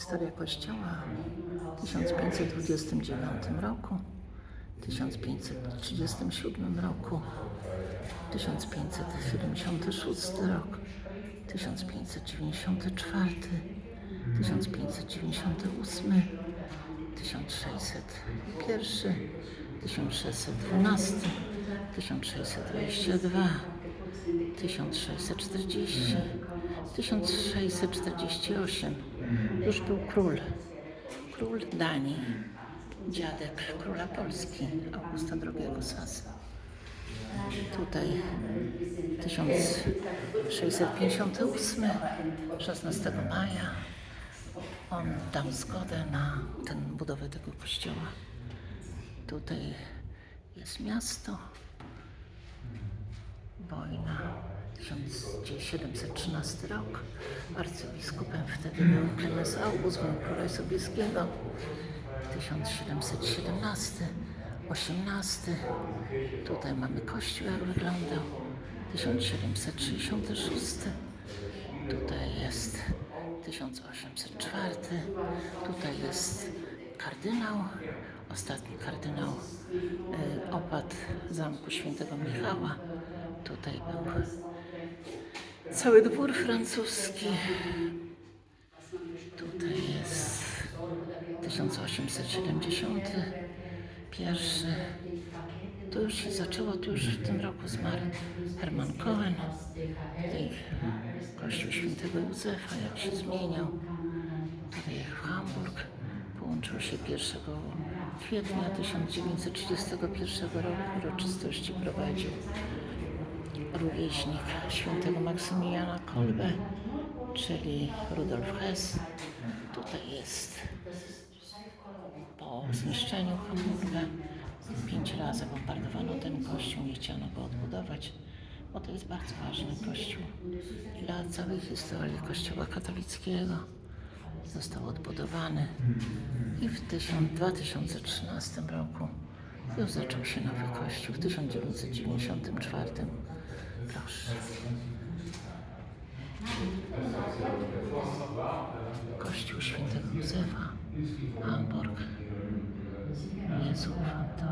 Historia Kościoła w 1529 roku, 1537 roku, 1576 rok, 1594, 1598, 1601, 1612, 1622, 1640, 1648. Już był król, król Danii, dziadek króla Polski, Augusta II Sasa. Tutaj 1658, 16 maja, on dał zgodę na tę budowę tego kościoła. Tutaj jest miasto, wojna, 1713 rok. Arcybiskupem wtedy był Klemens August, wojny króla Sobieskiego. 1717, 18. Tutaj mamy kościół, jak wyglądał. 1766. Tutaj jest 1804. Tutaj jest kardynał, ostatni kardynał y, opat zamku świętego Michała. Tutaj był cały dwór francuski. Tutaj jest 1871. To już się zaczęło, to już w tym roku zmarł Herman Cohen. Tutaj kościół świętego Józefa, jak się zmieniał. Tutaj Hamburg połączył się 1 kwietnia 1931 roku. Uroczystości prowadził rówieśnik świętego Maksymiliana Kolbe, czyli Rudolf Hess. Tutaj jest po zniszczeniu Hamburga pięć razy bombardowano ten kościół, nie chciano go odbudować, bo to jest bardzo ważny kościół dla całej historii kościoła katolickiego. Został odbudowany i w 1000 2013 roku już zaczął się nowy kościół w 1994. Proszę. Kościół świętego Józefa, Hamburg. Jezu, to